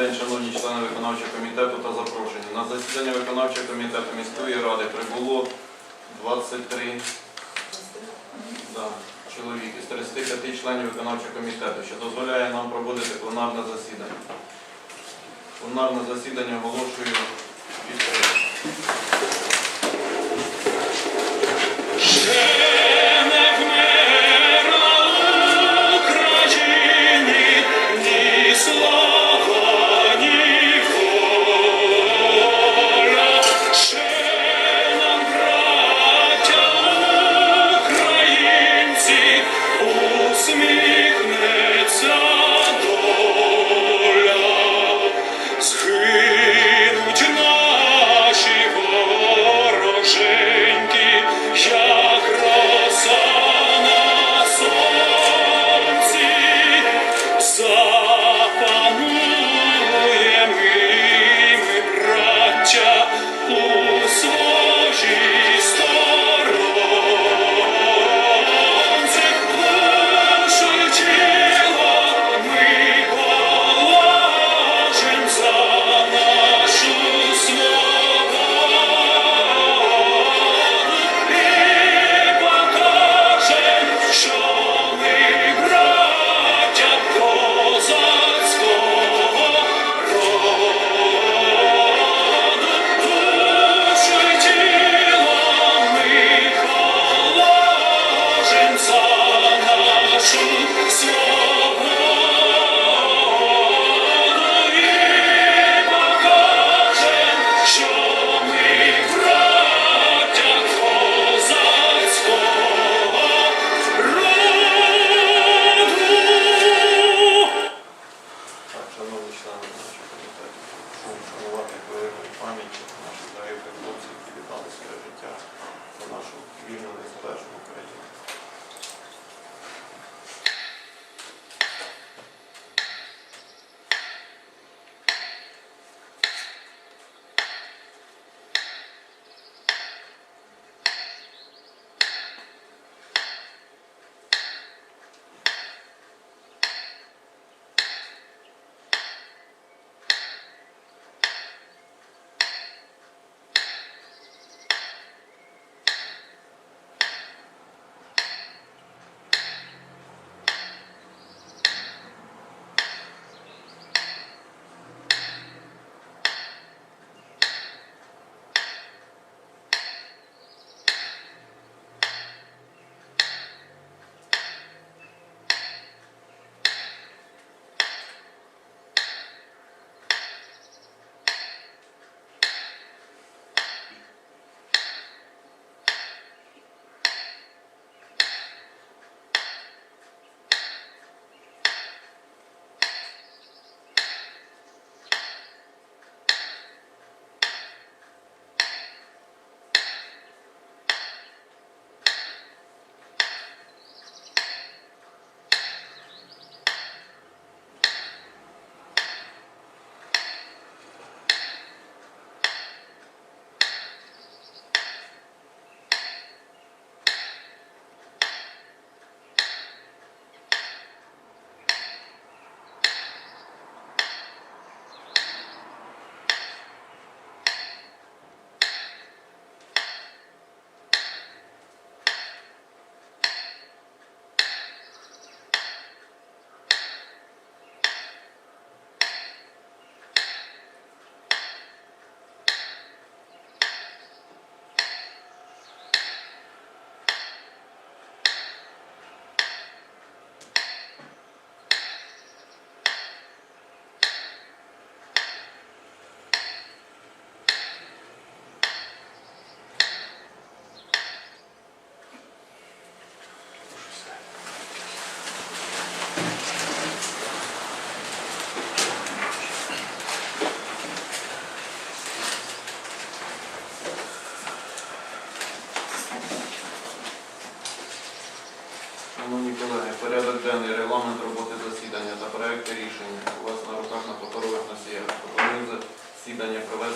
день, шановні члени виконавчого комітету та запрошені. На засідання виконавчого комітету міської ради прибуло 23 да, чоловік із 35 членів виконавчого комітету, що дозволяє нам проводити пленарне засідання. Пленарне засідання оголошую відповідь.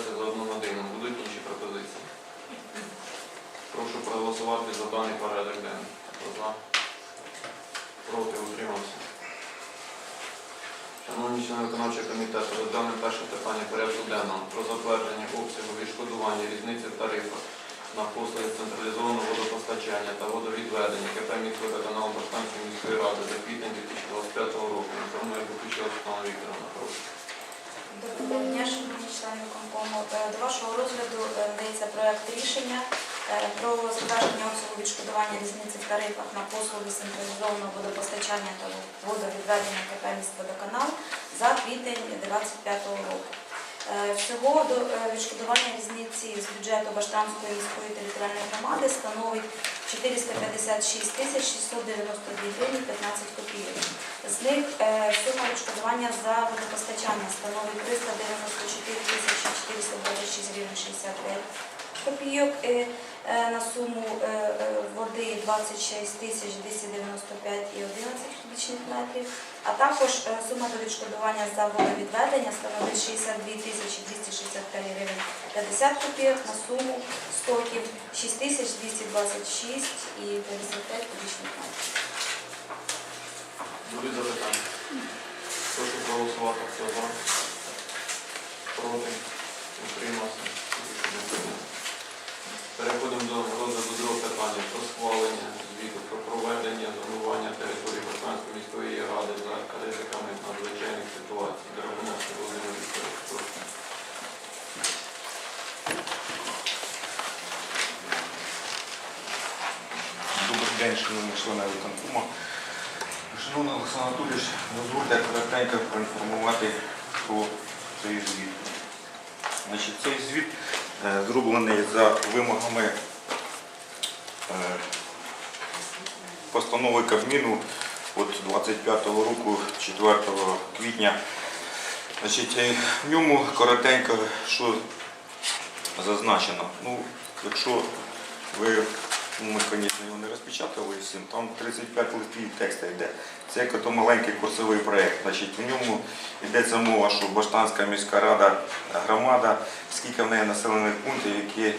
розглядатися за одну годину. Будуть інші пропозиції. Прошу проголосувати за даний порядок денний. Хто за? Проти утримався. Шановні члени виконавчого комітету, розгляне перше питання порядку денного про затвердження обсягу відшкодування різниці в тарифах на послуги централізованого водопостачання та водовідведення КП міськводоканалу Баштанської міської ради за квітень 2025 року. Інформує виключила Світлана Вікторовна. Прошу. Доброго дня, шановні члени виконкому. Е, До вашого розгляду е, надається проект рішення е, про затвердження обсягу відшкодування різниці в тарифах на послуги з водопостачання та водовідведення КП «Міськводоканал» за квітень 2025 року. Всього до відшкодування різниці з бюджету Баштанської міської територіальної громади становить 456 тисяч 692 гривні 15 копійок. З них е, сума відшкодування за водопостачання становить 394 тисячі 426 гривень 65 копійок. Е, На суму е, води 26 тисяч 295 і 11 кубічних метрів. А також сума до відшкодування за водовідведення становить 62 тисячі 265 гривень 50 копійок на суму стоків 6 тисяч 226 і 55 кубічних метрів. Запитання? Прошу проголосувати. Хто за? Проти? Переходимо до розгляду другого питання про схвалення звіту про проведення зонування території Баштанської міської ради за ризиками надзвичайних ситуацій. Драгуновський Володимир Вікторович. Прошу. Добрий день, шановні члени виконкому. Шановний Олександр Анатолійович, дозвольте коротенько проінформувати про цей звіт. Значить, цей звіт е, зроблений за вимогами е, постанови Кабміну від 25 року, 4 квітня. Значить, е, в ньому коротенько, що зазначено. Ну, якщо ви, ми, звісно, його не розпечатали всім, там 35 листів тексту йде. Це як ото маленький курсовий проєкт. Значить, в ньому йдеться мова, що Баштанська міська рада, громада, скільки в неї населених пунктів, які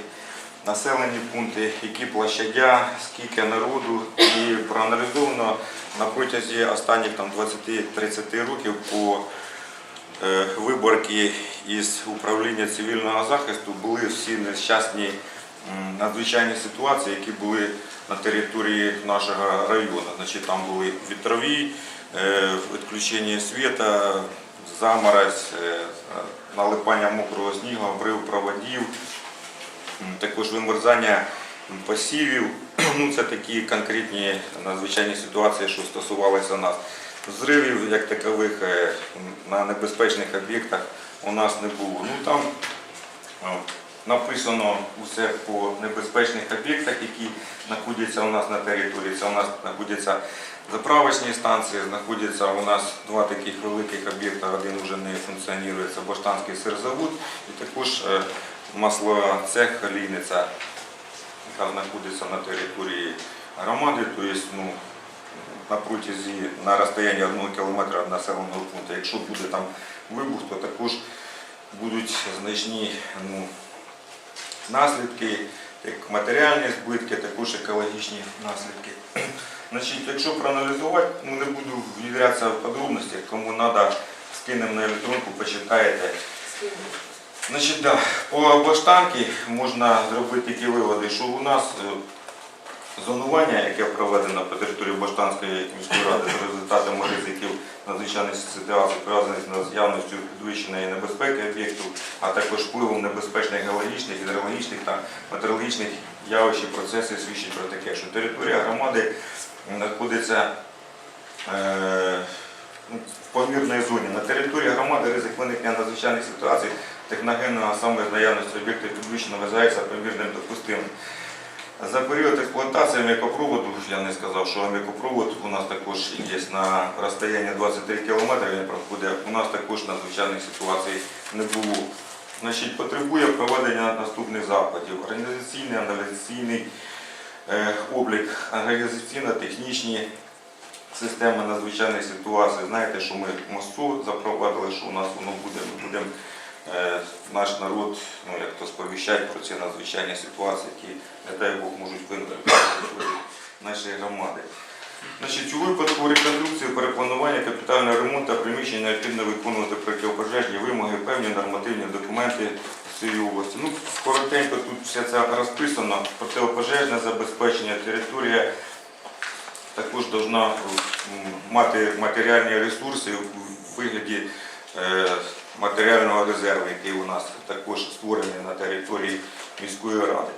населені пункти, які площадя, скільки народу, і проаналізовано на протязі останніх там 20-30 років по е, виборки із управління цивільного захисту були всі нещасні надзвичайні ситуації, які були на території нашого району. Значить, там були вітрові, е, відключення світа, заморозь, е, налипання мокрого снігу, обрив проводів, також вимерзання посівів. Ну, це такі конкретні надзвичайні ситуації, що стосувалися нас. Зривів як такових е, на небезпечних об'єктах у нас не було. Ну там написано усе по небезпечних об'єктах, які знаходяться у нас на території. Це у нас знаходяться заправочні станції, знаходяться у нас два таких великих об'єкта, один вже не функціонує, це Баштанський сирзавод і також е, маслоцех Лійниця, яка знаходиться на території громади, тобто ну, на протязі на розстоянні 1 кілометра від населеного пункту. Якщо буде там вибух, то також будуть значні ну, наслідки, як матеріальні збитки, також екологічні наслідки. Значить, якщо проаналізувати, ну не буду в'їдратися в подробності, кому треба, скинемо на електронку, почитаєте. Значить, да, по баштанки можна зробити такі виводи, що у нас е, зонування, яке проведено по території Баштанської міської ради за результатами ризиків надзвичайних ситуацій, пов'язаних з наявністю підвищеної небезпеки об'єктів, а також впливом небезпечних геологічних, гідрологічних та метеорологічних явищ і процесів свідчить про таке, що територія громади знаходиться е, в помірній зоні. На території громади ризик виникнення надзвичайних ситуацій техногенного саме з наявності об'єктів підвищено вважається помірним допустимим. За період експлуатації м'якопроводу, я не сказав, що м'якопровод у нас також є на розстоянні 23 км, він проходить, у нас також надзвичайних ситуацій не було. Значить, потребує проведення наступних заходів. Організаційний, аналізаційний е, облік, організаційно-технічні системи надзвичайних ситуацій. Знаєте, що ми мосту запровадили, що у нас воно буде, ми будемо наш народ, ну як то сповіщати про ці надзвичайні ситуації, які, не дай Бог, можуть виникнути на нашої громади. Значить, у випадку реконструкції, перепланування, капітального ремонту приміщень необхідно виконувати протипожежні вимоги, певні нормативні документи цієї області. Ну, коротенько тут все це розписано. Протипожежне забезпечення, територія також повинна мати матеріальні ресурси у вигляді е, матеріального резерву, який у нас також створений на території міської ради.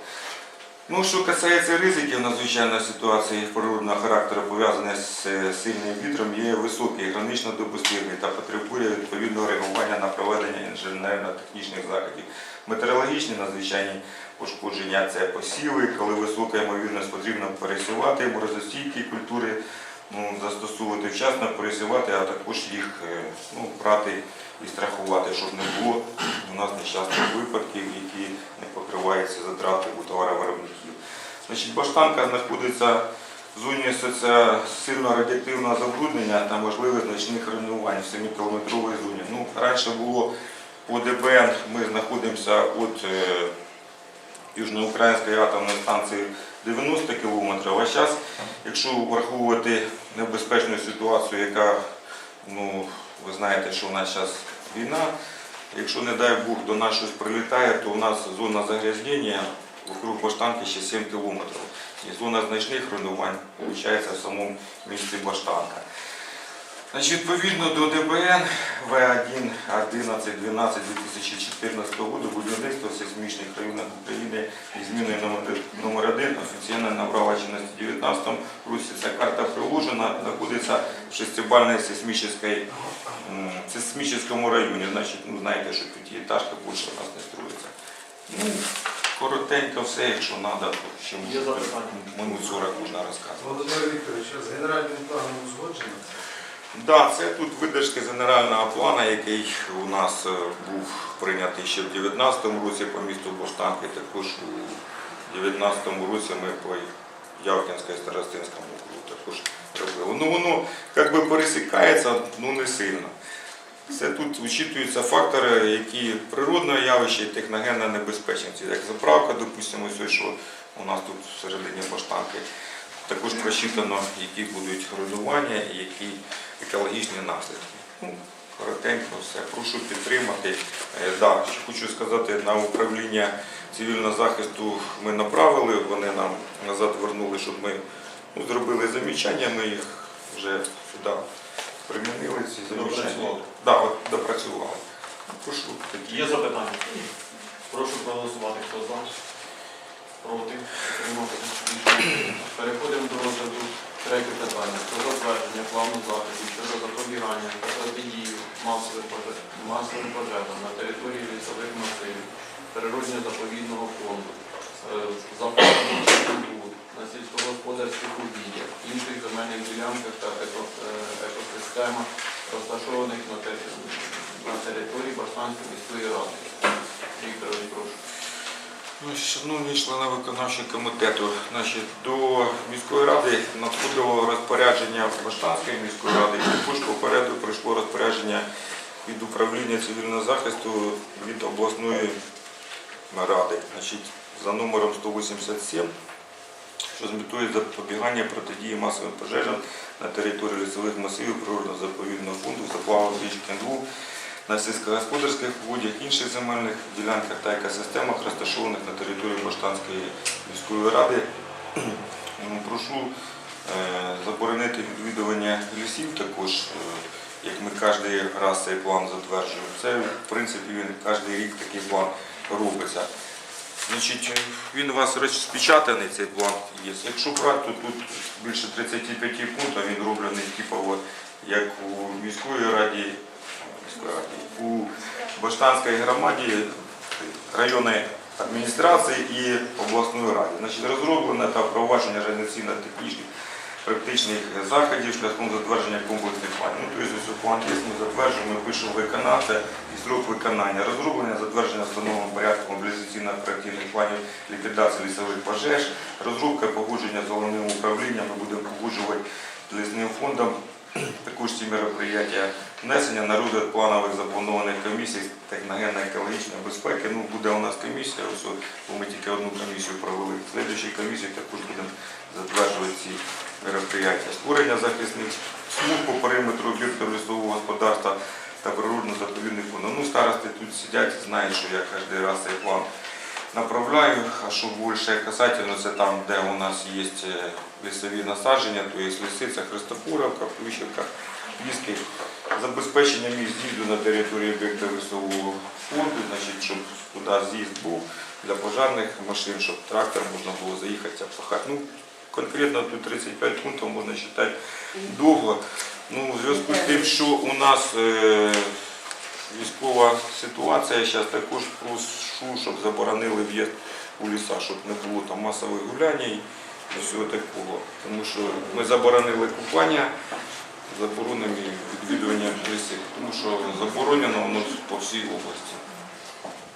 Ну, що касається ризиків надзвичайної ситуації природного характеру, пов'язаних з е, сильним вітром, є високий, гранично допустимий та потребує відповідного реагування на проведення інженерно-технічних заходів. Метеорологічні надзвичайні пошкодження це посіви, коли висока ймовірність потрібно пересівати морозостійкі культури, ну, застосовувати вчасно, пересівати, а також їх е, ну, брати і страхувати, щоб не було у нас нещасних випадків, які не покриваються затрати у товаровиробників. Значить, баштанка знаходиться в зоні сильно радіоактивного забруднення та можливих значних руйнувань в 7-кілометровій зоні. Ну, раніше було по ДБН, ми знаходимося від е, Южноукраїнської атомної станції 90 кілометрів, а зараз, якщо враховувати небезпечну ситуацію, яка, ну, ви знаєте, що у нас зараз війна, якщо, не дай Бог, до нас щось прилітає, то у нас зона загрязнення вокруг Баштанки ще 7 кілометрів. І зона значних руйнувань виходить в самому місті Баштанка. Значить, відповідно до ДБН В1 11 12 2014 року будівництво сейсмічних районах України із зміною номер, номер 1 офіційно набрала чинності в 19 році. Ця карта приложена, знаходиться в шестибальній сейсмічній, сейсмічному районі. Значить, ну, знаєте, що п'ятиэтажка більше у нас не строїться. Ну, коротенько все, якщо треба, то ще минут 40 можна розказувати. Володимир Вікторович, з генеральним планом узгоджено? Да, це тут видержки генерального плану, який у нас е, був прийнятий ще в 2019 році по місту Боштанки. Також у 2019 році ми по Явкінській Старостинському округу також робили. Ну воно як би пересікається, ну не сильно. Це тут вчитуються фактори, які природне явище і техногенна небезпечність. Як заправка, допустимо, що у нас тут всередині Баштанки. Також просчитано, які будуть руйнування і які екологічні наслідки. Коротенько все. Прошу підтримати. Е, Да, ще хочу сказати, на управління цивільного захисту ми направили, вони нам назад вернули, щоб ми ну, зробили замічання, ми їх вже сюди примінили, ці замічання. Да, от, допрацювали. Прошу такі. Є запитання? Прошу проголосувати. Хто за? Проти? Переходимо до розгляду третього питання. Про затвердження плану заходів щодо запобігання та протидії масовим поже- пожежам на території лісових масивів, природньо-заповідного фонду, е, запасу на сільськогосподарських угіддях, інших земельних ділянках та е, екосистемах, розташованих на території на Баштанської міської ради. Вікторович, прошу. Шановні члени виконавчого комітету, до міської ради надходило розпорядження Баштанської міської ради, і також попереду прийшло розпорядження від управління цивільного захисту від обласної ради, за номером 187, що з метою запобігання протидії масовим пожежам на території лісових масивів природно-заповідного фонду, заплавах річки НГУ, на сільськогосподарських водях, інших земельних ділянках та екосистемах, розташованих на території Баштанської міської ради. Прошу е, заборонити відвідування лісів також, е, як ми кожен раз цей план затверджуємо. Це, в принципі, він кожен рік такий план робиться. Значить, е, він у вас розпечатаний, цей план є. Якщо брати, то тут більше 35 пунктів, він роблений типово, як у міської раді, у Баштанській громаді, районної адміністрації і обласної ради. Значить, розроблено та впровадження організаційно-технічних практичних заходів шляхом затвердження комплексних планів. Ну, тобто, план є, ми затверджуємо, пишемо виконавця і срок виконання. Розроблення, затвердження встановленим порядком мобілізаційно-оперативних планів ліквідації лісових пожеж, розробка погодження з головним управлінням, ми будемо погоджувати лісним фондом також ці мероприятия. Внесення на розгляд планових запланованих комісій техногенно-екологічної безпеки. Ну, буде у нас комісія, ось, бо ми тільки одну комісію провели. В слідчій комісії також будемо затверджувати ці мероприятия. Створення захисних смуг по периметру об'єкту лісового господарства та природно-заповідних фондів. Ну, старости тут сидять, знають, що я кожен раз цей план направляю, а що більше касательно, це там, де у нас є е, лісові насадження, то є лисиця, Христофоровка, Плющівка, Ліски. Забезпечення місць з'їзду на території об'єкта лісового фонду, значить, щоб туди з'їзд був для пожарних машин, щоб трактор можна було заїхати пахати. Ну, конкретно тут 35 пунктів можна вважати довго. Ну, в зв'язку з тим, що у нас е, військова ситуація, зараз також прошу, щоб заборонили в'їзд у ліса, щоб не було там масових гулянь всього такого. Тому що ми заборонили купання, заборонені відвідування лісів, тому що заборонено воно по всій області.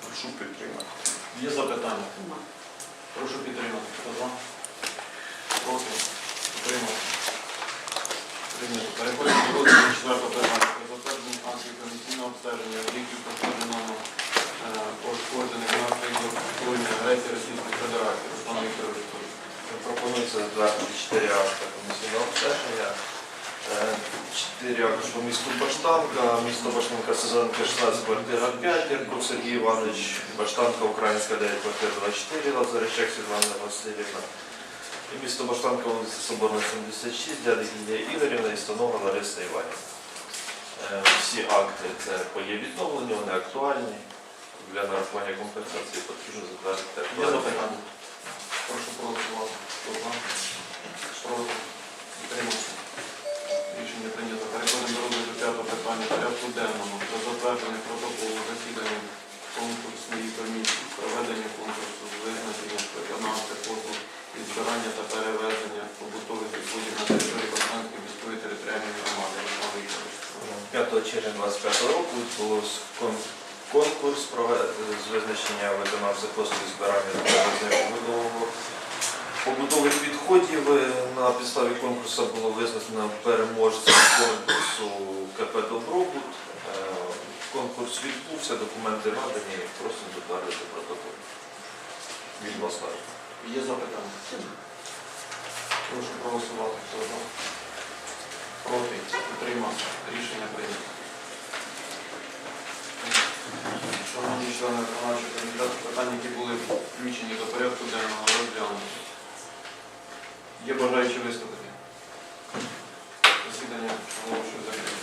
Прошу підтримати. Є запитання? Прошу підтримати. Хто за? Проти? Підтримати. Переходимо до розгляду четвертого питання. Про затвердження акції комісійного обстеження об'єктів пошкодженого е, пошкоджених наслідків збройної агресії Російської Федерації. Руслан Вікторович. Пропонується затвердити 4 акти комісійного обстеження. Е, Чотири акти по місту Баштанка, місто Баштанка, Сезонка 16, квартира 5, Ірков Сергій Іванович, Баштанка, Українська 9, квартира 24, Лазаричек Світлана Васильівна. І місто Баштанка, вулиця Соборна, 76, дядя Лілія Ігорівна і Станова Лариса Іванівна. Е, Всі акти це є відновлені, вони актуальні. Для нарахування компенсації потрібно затвердити актуальні. Прошу проголосувати. Хто за? Проти? Підтримати. Рішення прийнято. Переходимо до розгляду п'ятого питання порядку денного про затвердження протоколу засідання конкурсної комісії, проведення конкурсу з визначення виконавця послуг і збирання та перевезення побутових відходів на території Баштанської міської територіальної громади. 5 червня 25 року кон- конкурс з визначення виконавця послуг збирання побутового побутових відходів. Е, На підставі конкурсу було визначено переможцем конкурсу КП Добробут. Е, Конкурс відбувся, документи надані, просимо затвердити протокол. Відносно. Є запитання? Прошу проголосувати. Хто за? Проти? Утримався. Рішення прийнято. шановні члени виконавчого комітету, питання, які були включені до порядку денного розглянути. Є бажаючі виступити. Засідання оголошую закрите.